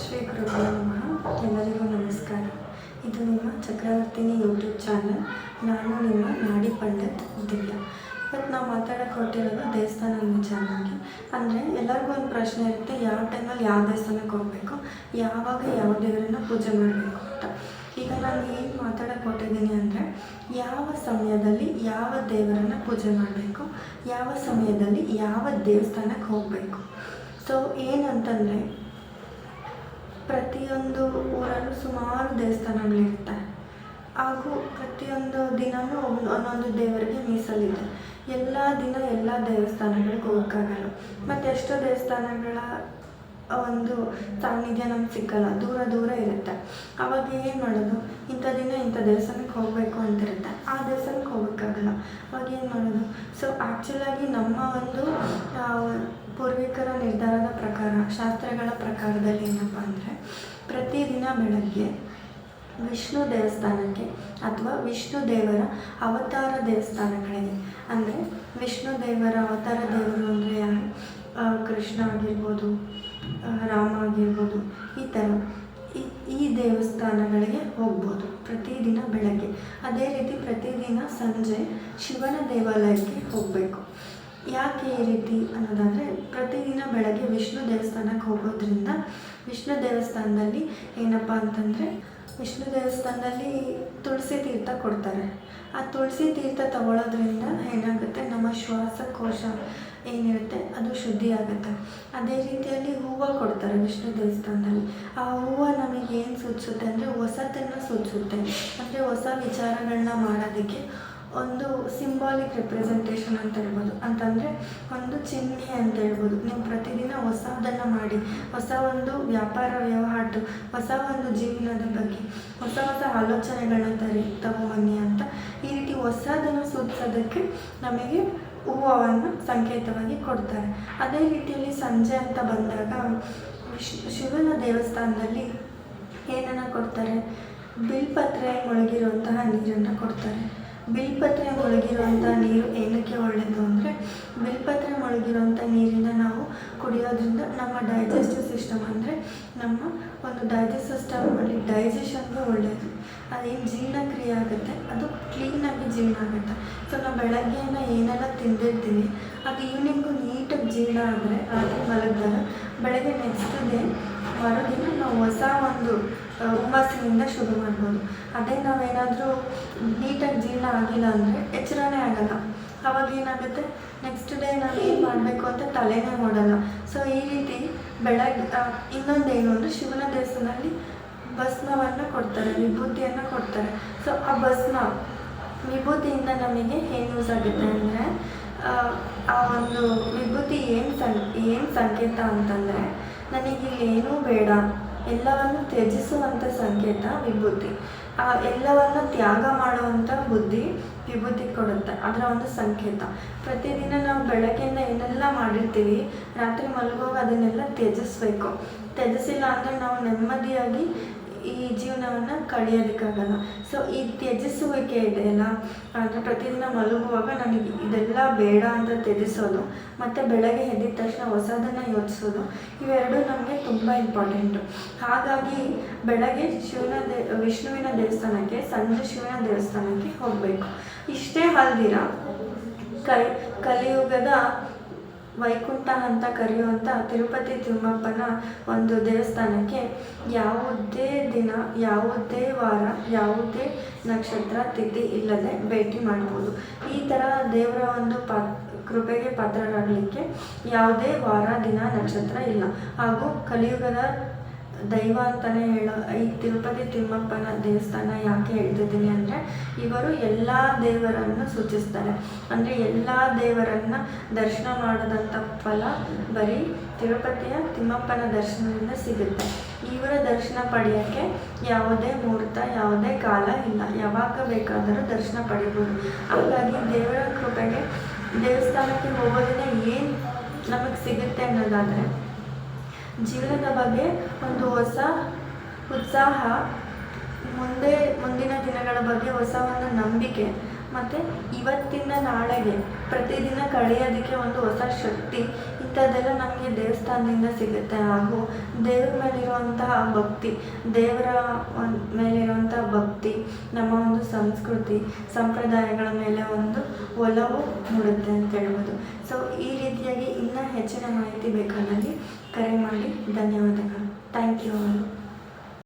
ಶ್ರೀ ಗುರುಗಳು ನಮಃ. ಎಲ್ಲರಿಗೂ ನಮಸ್ಕಾರ. ಇದು ನಿಮ್ಮ ಚಕ್ರವರ್ತಿನಿ ಯೂಟ್ಯೂಬ್ ಚಾನಲ್ ನಾನು ನಿಮ್ಮ ನಾಡಿ ಪಂಡಿತ್ ದಿವ್ಯಾ. ಇವತ್ತು ನಾವು ಮಾತಾಡೋಕೆ ಹೊರಟಿರೋದು ದೇವಸ್ಥಾನದ ವಿಚಾರವಾಗಿ ಅಂದರೆ ಎಲ್ಲರಿಗೂ ಒಂದು ಪ್ರಶ್ನೆ ಇರುತ್ತೆ, ಯಾವ ಟೈಮಲ್ಲಿ ಯಾವ ದೇವಸ್ಥಾನಕ್ಕೆ ಹೋಗಬೇಕು, ಯಾವಾಗ ಯಾವ ದೇವರನ್ನು ಪೂಜೆ ಮಾಡಬೇಕು ಅಂತ. ಈಗ ನಾನು ಏನು ಮಾತಾಡೋಕೆ ಹೊರಟಿದ್ದೀನಿ ಅಂದರೆ, ಯಾವ ಸಮಯದಲ್ಲಿ ಯಾವ ದೇವರನ್ನು ಪೂಜೆ ಮಾಡಬೇಕು, ಯಾವ ಸಮಯದಲ್ಲಿ ಯಾವ ದೇವಸ್ಥಾನಕ್ಕೆ ಹೋಗಬೇಕು. ಸೊ ಏನಂತಂದರೆ ಪ್ರತಿಯೊಂದು ಊರಲ್ಲೂ ಸುಮಾರು ದೇವಸ್ಥಾನಗಳಿರುತ್ತೆ. ಹಾಗೂ ಪ್ರತಿಯೊಂದು ದಿನವೂ ಒಂದು ಒಂದೊಂದು ದೇವರಿಗೆ ಮೀಸಲಿದೆ. ಎಲ್ಲ ದಿನ ಎಲ್ಲ ದೇವಸ್ಥಾನಗಳಿಗೆ ಹೋಗೋಕ್ಕಾಗಲ್ಲ. ಮತ್ತು ಎಷ್ಟೋ ದೇವಸ್ಥಾನಗಳ ಒಂದು ಸಾನ್ನಿಧ್ಯ ನಮ್ಗೆ ಸಿಕ್ಕಲ್ಲ. ದೂರ ದೂರ ಇರುತ್ತೆ. ಅವಾಗ ಏನು ಮಾಡೋದು? ಇಂಥ ದಿನ ಇಂಥ ದೇವಸ್ಥಾನಕ್ಕೆ ಹೋಗಬೇಕು ಅಂತಿರುತ್ತೆ. ಆ ದೇವಸ್ಥಾನಕ್ಕೆ ಹೋಗೋಕ್ಕಾಗಲ್ಲ. ಅವಾಗ ಏನು ಮಾಡೋದು? ಸೊ ಆ್ಯಕ್ಚುಲಾಗಿ ನಮ್ಮ ಒಂದು ಪೂರ್ವಿಕರ ನಿರ್ಧಾರದ ಪ್ರಕಾರ, ಶಾಸ್ತ್ರಗಳ ಪ್ರಕಾರದಲ್ಲಿ ಏನಪ್ಪ ಅಂದರೆ, ಪ್ರತಿದಿನ ಬೆಳಗ್ಗೆ ವಿಷ್ಣು ದೇವಸ್ಥಾನಕ್ಕೆ ಅಥವಾ ವಿಷ್ಣು ದೇವರ ಅವತಾರ ದೇವಸ್ಥಾನಗಳಿಗೆ. ಅಂದರೆ, ವಿಷ್ಣು ದೇವರ ಅವತಾರ ದೇವರು ಅಂದರೆ ಯಾರು? ಕೃಷ್ಣ ಆಗಿರ್ಬೋದು ರಾಮ ಆಗಿರ್ಬೋದು, ಈ ಥರ ಈ ಈ ದೇವಸ್ಥಾನಗಳಿಗೆ ಹೋಗ್ಬೋದು ಪ್ರತಿದಿನ ಬೆಳಗ್ಗೆ. ಅದೇ ರೀತಿ ಪ್ರತಿದಿನ ಸಂಜೆ ಶಿವನ ದೇವಾಲಯಕ್ಕೆ ಹೋಗಬೇಕು. ಯಾಕೆ ಈ ರೀತಿ ಅನ್ನೋದಾದರೆ, ಪ್ರತಿದಿನ ಬೆಳಗ್ಗೆ ವಿಷ್ಣು ದೇವಸ್ಥಾನಕ್ಕೆ ಹೋಗೋದ್ರಿಂದ ವಿಷ್ಣು ದೇವಸ್ಥಾನದಲ್ಲಿ ಏನಪ್ಪ ಅಂತಂದರೆ, ವಿಷ್ಣು ದೇವಸ್ಥಾನದಲ್ಲಿ ತುಳಸಿ ತೀರ್ಥ ಕೊಡ್ತಾರೆ. ಆ ತುಳಸಿ ತೀರ್ಥ ತಗೊಳ್ಳೋದ್ರಿಂದ ಏನಾಗುತ್ತೆ, ನಮ್ಮ ಶ್ವಾಸಕೋಶ ಏನಿರುತ್ತೆ, ಅದು ಶುದ್ಧಿ ಆಗುತ್ತೆ ಅದೇ ರೀತಿಯಲ್ಲಿ ಹೂವು ಕೊಡ್ತಾರೆ ವಿಷ್ಣು ದೇವಸ್ಥಾನದಲ್ಲಿ. ಆ ಹೂವು ನಮಗೆ ಏನು ಸೂಚಿಸುತ್ತೆ ಅಂದರೆ, ಹೊಸತನ್ನು ಸೂಚಿಸುತ್ತೆ. ಅಂದರೆ ಹೊಸ ವಿಚಾರಗಳನ್ನ ಮಾಡೋದಕ್ಕೆ ಒಂದು ಸಿಂಬಾಲಿಕ್ ರೆಪ್ರೆಸೆಂಟೇಷನ್ ಅಂತ ಹೇಳ್ಬೋದು. ಅಂತಂದರೆ ಒಂದು ಚಿಹ್ನೆ ಅಂತ ಹೇಳ್ಬೋದು. ನೀವು ಪ್ರತಿದಿನ ಹೊಸದನ್ನು ಮಾಡಿ, ಹೊಸ ಒಂದು ವ್ಯಾಪಾರ ವ್ಯವಹಾರ ಹೊಸ ಒಂದು ಜೀವನದ ಬಗ್ಗೆ, ಹೊಸ ಹೊಸ ಆಲೋಚನೆಗಳನ್ನ ತರಿ, ತಗೊಂಬನ್ನಿ ಅಂತ ಈ ರೀತಿ ಹೊಸದನ್ನು ಸೂಚಿಸೋದಕ್ಕೆ ನಮಗೆ ಹೂವನ್ನು ಸಂಕೇತವಾಗಿ ಕೊಡ್ತಾರೆ. ಅದೇ ರೀತಿಯಲ್ಲಿ ಸಂಜೆ ಅಂತ ಬಂದಾಗ ಶಿವನ ದೇವಸ್ಥಾನದಲ್ಲಿ ಏನನ್ನು ಕೊಡ್ತಾರೆ? ಬಿಲ್ಪತ್ರೆ ಮುಳುಗಿರುವಂತಹ ನೀರನ್ನು ಕೊಡ್ತಾರೆ. ಬಿಲ್ಪತ್ರೆ ಮುಳುಗಿರುವಂಥ ನೀರು ಏನಕ್ಕೆ ಒಳ್ಳೆಯದು ಅಂದರೆ ಬಿಲ್ಪತ್ರೆ ಮುಳುಗಿರುವಂಥ ನೀರಿನ ನಾವು ಕುಡಿಯೋದ್ರಿಂದ ನಮ್ಮ ಡೈಜೆಸ್ಟಿವ್ ಸಿಸ್ಟಮ್ ಅಂದರೆ ನಮ್ಮ ಒಂದು ಡೈಜೆಸ್ಟ್ ಸಿಸ್ಟಮಲ್ಲಿ ಡೈಜೆಷನ್ಗೆ ಒಳ್ಳೆಯದು. ಅದೇನು ಜೀರ್ಣಕ್ರಿಯೆ ಆಗುತ್ತೆ, ಅದು ಕ್ಲೀನಾಗಿ ಜೀರ್ಣ ಆಗುತ್ತೆ. ಸೊ, ನಾವು ಬೆಳಗ್ಗೆನ ಏನೆಲ್ಲ ತಿಂದಿರ್ತೀವಿ, ಅದು ಈವ್ನಿಂಗು ನೀಟಾಗಿ ಜೀರ್ಣ ಆದರೆ ರಾತ್ರಿ ಮಲಗಿದಾಗ ಬೆಳಗ್ಗೆ ನೆಕ್ಸ್ಟ್ ಡೇ ಮರುದಿನ ನಾವು ಹೊಸ ಒಂದು ಹುಮ್ಮಸ್ಸಿನಿಂದ ಶುರು ಮಾಡ್ಬೋದು. ಅದೇ ನಾವೇನಾದರೂ ನೀಟಾಗಿ ಜೀರ್ಣ ಆಗಿಲ್ಲ ಅಂದರೆ ಎಚ್ಚರನೇ ಆಗಲ್ಲ. ಅವಾಗ ಏನಾಗುತ್ತೆ? ನೆಕ್ಸ್ಟ್ ಡೇ ನಾವು ಏನು ಮಾಡಬೇಕು ಅಂತ ತಲೆನೇ ಓಡಲ್ಲ ಸೊ ಈ ರೀತಿ ಬೆಳಗ್ಗೆ ಇನ್ನೊಂದೇನು ಅಂದರೆ ಶಿವನ ದೇವಸ್ಥಾನದಲ್ಲಿ ಭಸ್ಮವನ್ನು ಕೊಡ್ತಾರೆ, ವಿಭೂತಿಯನ್ನು ಕೊಡ್ತಾರೆ. ಸೊ ಆ ಭಸ್ಮ ವಿಭೂತಿಯಿಂದ ನಮಗೆ ಏನು ಯೂಸ್ ಆಗುತ್ತೆ ಅಂದರೆ, ಆ ಒಂದು ವಿಭೂತಿ ಏನು ಸಂ, ಏನು ಸಂಕೇತ ಅಂತಂದರೆ ನನಗೆ ಏನೂ ಬೇಡ. ಎಲ್ಲವನ್ನು ತ್ಯಜಿಸುವಂಥ ಸಂಕೇತ ವಿಭೂತಿ. ಆ ಎಲ್ಲವನ್ನು ತ್ಯಾಗ ಮಾಡುವಂಥ ಬುದ್ಧಿ ವಿಭೂತಿ ಕೊಡುತ್ತೆ. ಅದರ ಒಂದು ಸಂಕೇತ. ಪ್ರತಿದಿನ ನಾವು ಬೆಳಗ್ಗೆಯಿಂದ ಏನೆಲ್ಲ ಮಾಡಿರ್ತೀವಿ, ರಾತ್ರಿ ಮಲಗುವಾಗ ಅದನ್ನೆಲ್ಲ ತ್ಯಜಿಸ್ಬೇಕು. ತ್ಯಜಿಸಿಲ್ಲ ಅಂದರೆ ನಾವು ನೆಮ್ಮದಿಯಾಗಿ ಈ ಜೀವನವನ್ನು ಕಳೆಯೋದಕ್ಕಾಗಲ್ಲ ಸೊ ಈ ತ್ಯಜಿಸುವಿಕೆ ಇದೆಯಲ್ಲ ಅಂದರೆ ಪ್ರತಿದಿನ ಮಲಗುವಾಗ ನನಗೆ ಇದೆಲ್ಲ ಬೇಡ ಅಂತ ತ್ಯಜಿಸೋದು, ಮತ್ತು ಬೆಳಗ್ಗೆ ಎದ್ದಿದ ತಕ್ಷಣ ಹೊಸದನ್ನು ಯೋಚಿಸೋದು, ಇವೆರಡು ನಮಗೆ ತುಂಬ ಇಂಪಾರ್ಟೆಂಟು ಹಾಗಾಗಿ ಬೆಳಗ್ಗೆ ಶಿವನ ದೇ, ವಿಷ್ಣುವಿನ ದೇವಸ್ಥಾನಕ್ಕೆ, ಸಂಜೆ ಶಿವನ ದೇವಸ್ಥಾನಕ್ಕೆ ಹೋಗಬೇಕು. ಇಷ್ಟೇ ಅಲ್ದಿರ? ಕಲಿ, ಕಲಿಯುಗದ ವೈಕುಂಠ ಅಂತ ಕರೆಯುವಂಥ ತಿರುಪತಿ ತಿಮ್ಮಪ್ಪನ ಒಂದು ದೇವಸ್ಥಾನಕ್ಕೆ ಯಾವುದೇ ದಿನ, ಯಾವುದೇ ವಾರ, ಯಾವುದೇ ನಕ್ಷತ್ರ ತಿಥಿ ಇಲ್ಲದೆ ಭೇಟಿ ಮಾಡ್ಬೋದು. ಈ ಥರ ದೇವರ ಒಂದು ಪಾ, ಕೃಪೆಗೆ ಪಾತ್ರರಾಗಲಿಕ್ಕೆ ಯಾವುದೇ ವಾರ, ದಿನ, ನಕ್ಷತ್ರ ಇಲ್ಲ. ಹಾಗೂ ಕಲಿಯುಗದ ದೈವ ಅಂತಲೇ ಹೇಳೋ, ಈ ತಿರುಪತಿ ತಿಮ್ಮಪ್ಪನ ದೇವಸ್ಥಾನ ಯಾಕೆ ಹೇಳ್ತಿದ್ದೀನಿ ಅಂದರೆ, ಇವರು ಎಲ್ಲ ದೇವರನ್ನು ಸೂಚಿಸ್ತಾರೆ. ಅಂದರೆ ಎಲ್ಲ ದೇವರನ್ನು ದರ್ಶನ ಮಾಡಿದಂಥ ಫಲ ಬರೀ ತಿರುಪತಿಯ ತಿಮ್ಮಪ್ಪನ ದರ್ಶನದಿಂದ ಸಿಗುತ್ತೆ. ಇವರ ದರ್ಶನ ಪಡೆಯೋಕ್ಕೆ ಯಾವುದೇ ಮುಹೂರ್ತ, ಯಾವುದೇ ಕಾಲ ಇಲ್ಲ. ಯಾವಾಗ ಬೇಕಾದರೂ ದರ್ಶನ ಪಡಿಬೋದು. ಹಾಗಾಗಿ ದೇವರ ಕೃಪೆಗೆ ದೇವಸ್ಥಾನಕ್ಕೆ ಹೋಗೋದನ್ನ ಏನು ನಮಗೆ ಸಿಗುತ್ತೆ ಅನ್ನೋದಾದರೆ ಜೀವನದ ಬಗ್ಗೆ ಒಂದು ಹೊಸ ಉತ್ಸಾಹ, ಮುಂದೆ ಮುಂದಿನ ದಿನಗಳ ಬಗ್ಗೆ ಹೊಸ ಒಂದು ನಂಬಿಕೆ, ಮತ್ತು ಇವತ್ತಿನ ನಾಳೆಗೆ ಪ್ರತಿದಿನ ಕಳೆಯೋದಕ್ಕೆ ಒಂದು ಹೊಸ ಶಕ್ತಿ. ಇಂಥದ್ದೆಲ್ಲ ನಮಗೆ ದೇವಸ್ಥಾನದಿಂದ ಸಿಗುತ್ತೆ. ಹಾಗೂ ದೇವ್ರ ಮೇಲಿರುವಂತಹ ಭಕ್ತಿ, ದೇವರ ಮೇಲಿರುವಂಥ ಭಕ್ತಿ, ನಮ್ಮ ಒಂದು ಸಂಸ್ಕೃತಿ, ಸಂಪ್ರದಾಯಗಳ ಮೇಲೆ ಒಂದು ಒಲವು ಮೂಡುತ್ತೆ ಅಂತ ಹೇಳ್ಬೋದು. ಸೊ ಈ ರೀತಿಯಾಗಿ ಇನ್ನೂ ಹೆಚ್ಚಿನ ಮಾಹಿತಿ ಬೇಕಾದಲ್ಲಿ ಕರೆ ಮಾಡಿ. ಧನ್ಯವಾದಗಳು. Thank you